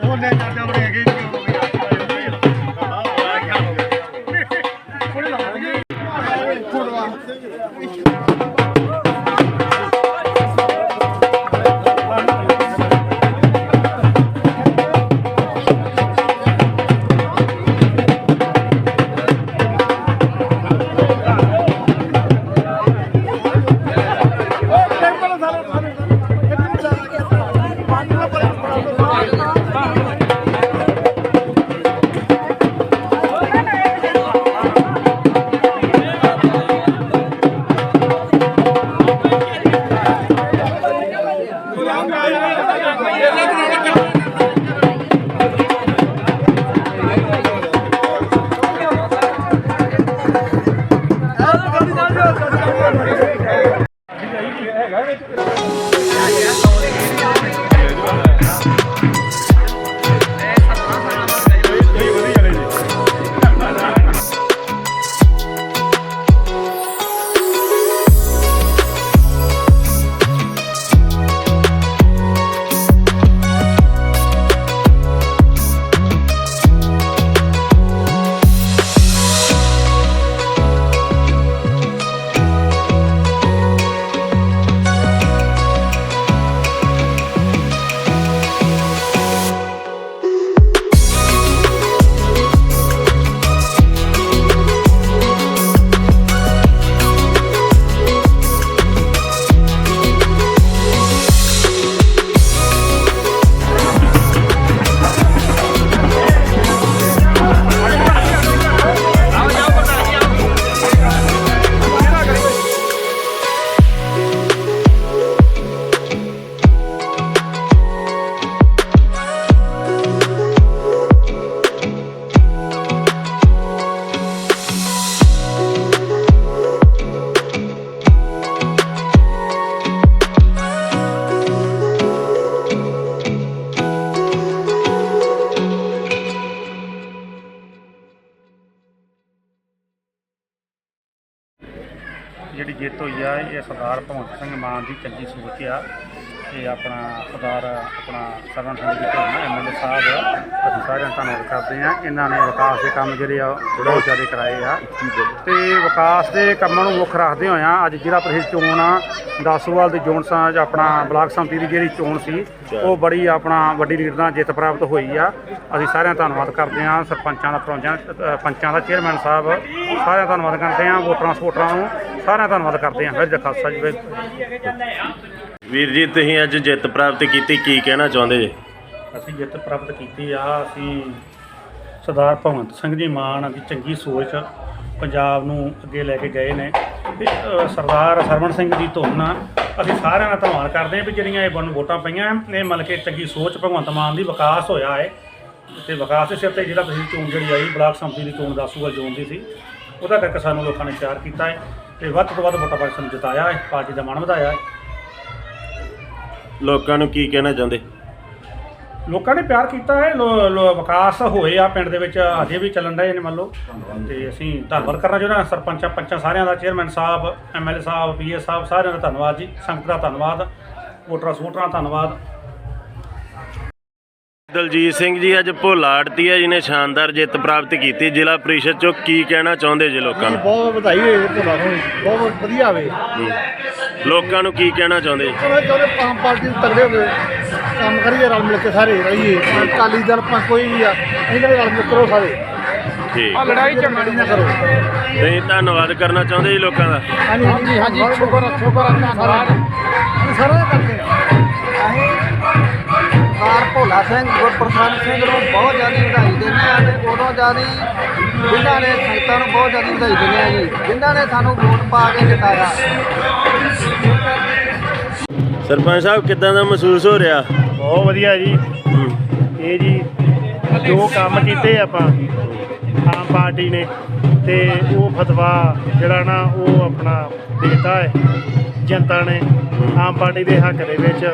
ਉਹ ਲੈ ਚਾਚਾ ਬੜੇ ਹੈਗੇ ਕਿਉਂ ਹੋ ਜਿਹੜੀ ਜਿੱਤ ਹੋਈ ਆ ਇਹ ਸਰਦਾਰ ਭਗਵੰਤ ਸਿੰਘ ਮਾਨ ਦੀ ਚੰਗੀ ਸੋਚ ਆ। ਤੇ ਆਪਣਾ ਸਰਦਾਰ ਆਪਣਾ ਸਰਵਣ ਸਿੰਘ ਜੀ ਢੋਲਣਾ ਐਮਐਲਏ ਸਾਹਿਬ। ਅਸੀਂ ਸਾਰਿਆਂ ਦਾ ਧੰਨਵਾਦ ਕਰਦੇ ਹਾਂ। ਇਹਨਾਂ ਨੇ ਵਿਕਾਸ ਦੇ ਕੰਮ ਜਿਹੜੇ ਆ, ਬਹੁਤ ਜ਼ਿਆਦਾ ਕਰਾਏ ਆ। ਤੇ ਵਿਕਾਸ ਦੇ ਕੰਮਾਂ ਨੂੰ ਮੁੱਖ ਰੱਖਦੇ ਹੋਇਆ ਅੱਜ ਜ਼ਿਲ੍ਹਾ ਪ੍ਰੀਸ਼ਦ ਚੋਣ ਆ। ਦਾਸੂਵਾਲ ਦੀ ਜੋਨ ਸਾਂਝ ਆਪਣਾ ਬਲਾਕ ਸੰਮਤੀ ਦੀ ਜਿਹੜੀ ਚੋਣ ਸੀ, ਉਹ ਬੜੀ ਆਪਣਾ ਵੱਡੀ ਲੀਡ ਨਾਲ ਜਿੱਤ ਪ੍ਰਾਪਤ ਹੋਈ ਆ। ਅਸੀਂ ਸਾਰਿਆਂ ਦਾ ਧੰਨਵਾਦ ਕਰਦੇ ਹਾਂ, ਸਰਪੰਚਾਂ ਦਾ ਪਰੌਂਚਾਂ ਪੰਚਾਂ ਦਾ ਚੇਅਰਮੈਨ ਸਾਹਿਬ। ਸਾਰਿਆਂ ਦਾ ਧੰਨਵਾਦ ਕਰਦੇ ਹਾਂ, ਵੋਟਰਾਂ ਸਪੋਰਟਰਾਂ ਨੂੰ। ਸਾਰਿਆਂ ਦਾ ਧੰਨਵਾਦ ਕਰਦੇ ਹਾਂ। ਹਰ ਜੀ ਜੀ ਵੀਰ ਜੀ ਤੁਸੀਂ ਅੱਜ ਜਿੱਤ ਪ੍ਰਾਪਤ ਕੀਤੀ ਕੀ ਕਹਿਣਾ ਚਾਹੁੰਦੇ ਜੀ? ਅਸੀਂ ਜਿੱਤ ਪ੍ਰਾਪਤ ਕੀਤੀ ਆ ਅਸੀਂ ਸਰਦਾਰ ਭਗਵੰਤ ਸਿੰਘ ਜੀ ਮਾਨ ਦੀ ਚੰਗੀ ਸੋਚ ਪੰਜਾਬ ਨੂੰ ਅੱਗੇ ਲੈ ਕੇ ਗਏ ਨੇ। ਤੇ ਅ, ਸਰਦਾਰ ਸਰਵਣ ਸਿੰਘ ਦੀ ਧੁਨ ਅਸੀਂ ਸਾਰਿਆਂ ਦਾ ਧੰਨਵਾਦ ਕਰਦੇ ਹਾਂ ਵੀ ਜਿਹੜੀਆਂ ਇਹ ਬਣ ਵੋਟਾਂ ਪਈਆਂ ਇਹ ਮਤਲਬ ਕਿ ਚੰਗੀ ਸੋਚ ਭਗਵੰਤ ਮਾਨ ਦੀ ਵਿਕਾਸ ਹੋਇਆ ਹੈ ਤੇ ਵਿਕਾਸ ਦੇ ਸਿਰ ਤੇ ਜਿਹੜਾ ਤੁਸੀਂ ਚੋਣ ਜਿਹੜੀ ਆਈ ਬਲਾਕ ਸੰਮਤੀ ਦੀ ਚੋਣ ਦਾਸੂਗਾ ਜੋਨ ਦੀ ਸੀ ਉਹਦਾ ਕਰਕੇ ਸਾਨੂੰ ਲੋਕਾਂ ਨੇ ਪਿਆਰ ਕੀਤਾ ਹੈ ਤੇ ਵੱਧ ਤੋਂ ਵੱਧ ਵੋਟਾਂ ਪਾ ਕੇ ਸਾਨੂੰ ਜਿਤਾਇਆ ਹੈ ਪਾਰਟੀ ਦਾ ਮਾਣ ਵਧਾਇਆ ਹੈ ਲੋਕਾਂ ਨੂੰ ਕੀ ਕਹਿਣਾ ਚਾਹੁੰਦੇ? ਲੋਕਾਂ ਨੇ ਪਿਆਰ ਕੀਤਾ ਹੈ, ਲੋ- ਲੋ- ਵਿਕਾਸ ਹੋਏ ਆ ਪਿੰਡ ਦੇ ਵਿੱਚ, ਅਜੇ ਵੀ ਚੱਲਣ ਰਹੇ ਨੇ ਮੰਨ ਲਓ। ਤੇ ਅਸੀਂ ਧੰਨਵਾਦ ਕਰਨਾ ਚਾਹੁੰਦੇ ਹਾਂ, ਸਰਪੰਚਾਂ ਪੰਚਾਂ ਸਾਰਿਆਂ ਦਾ, ਚੇਅਰਮੈਨ ਸਾਹਿਬ ਐਮਐਲਏ ਸਾਹਿਬ ਪੀਏ ਸਾਹਿਬ, ਸਾਰਿਆਂ ਦਾ ਧੰਨਵਾਦ ਜੀ, ਸੰਗਤ ਦਾ ਧੰਨਵਾਦ ਵੋਟਰਾਂ ਸਪੋਰਟਰਾਂ ਦਾ ਧੰਨਵਾਦ। ਦਲਜੀਤ ਸਿੰਘ ਜੀ ਅੱਜ ਭੋਲਾ ਆੜਤੀਆ ਜੀ ਨੇ ਸ਼ਾਨਦਾਰ ਜਿੱਤ ਪ੍ਰਾਪਤ ਕੀਤੀ। ਜ਼ਿਲ੍ਹਾ ਪ੍ਰੀਸ਼ਦ ਚੋਂ ਕੀ ਕਹਿਣਾ ਚਾਹੁੰਦੇ ਜੀ ਲੋਕਾਂ ਨੂੰ? ਬਹੁਤ ਵਧਾਈ ਹੋਏ ਭੋਲਾ ਨੂੰ। ਬਹੁਤ ਵਧੀਆ ਵੇ। ਹੂੰ। ਲੋਕਾਂ ਨੂੰ ਕੀ ਕਹਿਣਾ ਚਾਹੁੰਦੇ? ਜੀ? ਚਾਹੁੰਦੇ ਆਮ ਪਾਰਟੀ ਨੂੰ ਤਗੜੇ ਹੋ ਕੇ ਕੰਮ ਕਰੀਏ ਰਲ ਮਿਲ ਕੇ ਸਾਰੇ ਰਹੀਏ। ਅਕਾਲੀ ਦਲ ਭਾਵੇਂ ਕੋਈ ਵੀ ਆ ਇਹਨਾਂ ਦੇ ਰਲ ਮਿਲ ਕਰੋ ਸਾਰੇ। ਠੀਕ। ਲੜਾਈ ਝਗੜੀ ਨਾ ਕਰੋ। ਤੁਸੀਂ ਧੰਨਵਾਦ ਕਰਨਾ ਚਾਹੁੰਦੇ ਜੀ ਲੋਕਾਂ ਦਾ? ਹਾਂਜੀ ਹਾਂਜੀ ਸ਼ੁਕਰ ਸ਼ੁਕਰ ਧੰਨਵਾਦ। ਅਸੀਂ ਸਾਰਾ ਕਰਦੇ ਆ। ਸਰਦਾਰ ਭੋਲਾ ਸਿੰਘ ਗੁਰਪ੍ਰਸਾਦ ਸਿੰਘ ਨੂੰ ਬਹੁਤ ਜ਼ਿਆਦਾ ਵਧਾਈ ਦਿੰਦੇ ਆ ਤੇ ਉਦੋਂ ਜ਼ਿਆਦਾ ਜਿਨ੍ਹਾਂ ਨੇ ਸੰਗਤਾਂ ਨੂੰ ਬਹੁਤ ਜ਼ਿਆਦਾ ਵਧਾਈ ਦਿੰਦੇ ਆ ਜੀ। ਜਿਨ੍ਹਾਂ ਨੇ ਸਾਨੂੰ ਵੋਟ ਪਾ ਕੇ ਜਿਤਾਇਆ। ਸਰਪੰਚ ਸਾਹਿਬ ਕਿੱਦਾਂ ਦਾ ਮਹਿਸੂਸ ਹੋ ਰਿਹਾ? ਬਹੁਤ ਵਧੀਆ ਜੀ। ਇਹ ਜੀ ਜੋ ਕੰਮ ਕੀਤੇ ਆਪਾਂ ਆਮ ਪਾਰਟੀ ਨੇ ਤੇ ਉਹ ਫਤਵਾ ਜਿਹੜਾ ਨਾ ਉਹ ਆਪਣਾ ਦੇਤਾ ਹੈ ਜਨਤਾ ਨੇ ਆਮ ਪਾਰਟੀ ਦੇ ਹੱਕ ਦੇ ਵਿੱਚ।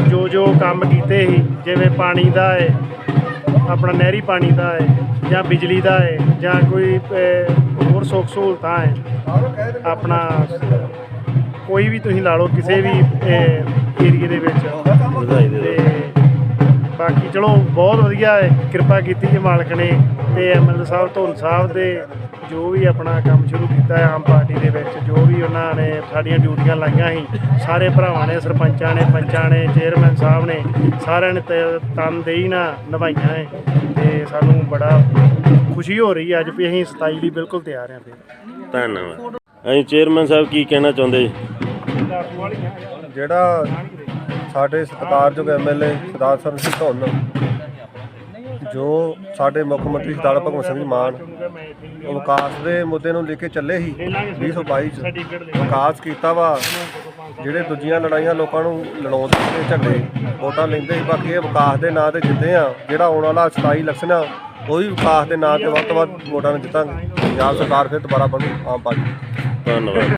ਜੋ ਜੋ ਕੰਮ ਕੀਤੇ ਸੀ, ਜਿਵੇਂ ਪਾਣੀ ਦਾ ਹੈ, ਆਪਣਾ ਨਹਿਰੀ ਪਾਣੀ ਦਾ ਹੈ, ਜਾਂ ਬਿਜਲੀ ਦਾ ਹੈ, ਜਾਂ ਕੋਈ ਹੋਰ ਸੁੱਖ ਸਹੂਲਤਾਂ ਹੈ, ਆਪਣਾ ਕੋਈ ਵੀ ਤੁਸੀਂ ਲਾ ਲਓ ਕਿਸੇ ਵੀ ਏਰੀਏ ਦੇ ਵਿੱਚ। ਵਧਾਈ ਤੇ ਬਾਕੀ ਚਲੋ, ਬਹੁਤ ਵਧੀਆ ਹੈ, ਕਿਰਪਾ ਕੀਤੀ ਜੀ ਮਾਲਕ ਨੇ ਤੇ ਐਮਐਲਏ ਸਾਹਿਬ, ਧੋਨ ਸਾਹਿਬ ਦੇ ਜੋ ਵੀ ਆਪਣਾ ਕੰਮ ਸ਼ੁਰੂ ਕੀਤਾ ਹੈ ਆਮ ਪਾਰਟੀ ਦੇ ਵਿੱਚ ਜੋ ਵੀ ਉਹਨਾਂ ਨੇ ਸਾਡੀਆਂ ਡਿਊਟੀਆਂ ਲਾਈਆਂ ਸੀ ਸਾਰੇ ਭਰਾਵਾਂ ਨੇ ਸਰਪੰਚਾਂ ਨੇ ਪੰਚਾਂ ਨੇ ਚੇਅਰਮੈਨ ਸਾਹਿਬ ਨੇ ਸਾਰਿਆਂ ਨੇ ਤਨਦੇਹੀ ਨਾਲ ਨਿਭਾਈਆਂ ਹੈ ਤੇ ਸਾਨੂੰ ਬੜਾ ਖੁਸ਼ੀ ਹੋ ਰਹੀ ਹੈ ਅੱਜ ਵੀ ਅਸੀਂ 27 ਲਈ ਬਿਲਕੁਲ ਤਿਆਰ ਹਾਂ ਫਿਰ। ਧੰਨਵਾਦ। ਅਸੀਂ ਚੇਅਰਮੈਨ ਸਾਹਿਬ ਕੀ ਕਹਿਣਾ ਚਾਹੁੰਦੇ ਜੀ? ਜਿਹੜਾ ਸਾਡੇ ਸਤਿਕਾਰਯੋਗ ਐਮਐਲਏ ਸਰਦਾਰ ਸਰਨ ਸਿੰਘ ਧੁੰਨ ਜੋ ਸਾਡੇ ਮੁੱਖ ਮੰਤਰੀ ਸਰਦਾਰ ਭਗਵੰਤ ਸਿੰਘ ਮਾਨ ਵਿਕਾਸ ਦੇ ਮੁੱਦੇ ਨੂੰ ਲੈ ਕੇ ਚੱਲੇ ਸੀ 2022 ਚ ਵਿਕਾਸ ਕੀਤਾ ਵਾ, ਜਿਹੜੇ ਦੂਜੀਆਂ ਲੜਾਈਆਂ ਲੋਕਾਂ ਨੂੰ ਲੜਾਉਂਦੇ ਸੀ ਝੰਡੇ ਵੋਟਾਂ ਲੈਂਦੇ ਸੀ, ਬਾਕੀ ਇਹ ਵਿਕਾਸ ਦੇ ਨਾਂ ਤੇ ਜਿੱਤੇ ਆ, ਜਿਹੜਾ ਆਉਣ ਵਾਲਾ 27 ਇਲੈਕਸ਼ਨ ਆ ਉਹ ਵੀ ਵਿਕਾਸ ਦੇ ਨਾਂ ਤੇ ਵੱਧ ਤੋਂ ਵੱਧ ਵੋਟਾਂ ਨੂੰ ਜਿੱਤਾਂਗੇ। ਪੰਜਾਬ ਸਰਕਾਰ ਫਿਰ ਦੁਬਾਰਾ ਬਣੂ, ਆਮ ਪਾਰਟੀ। ਧੰਨਵਾਦ।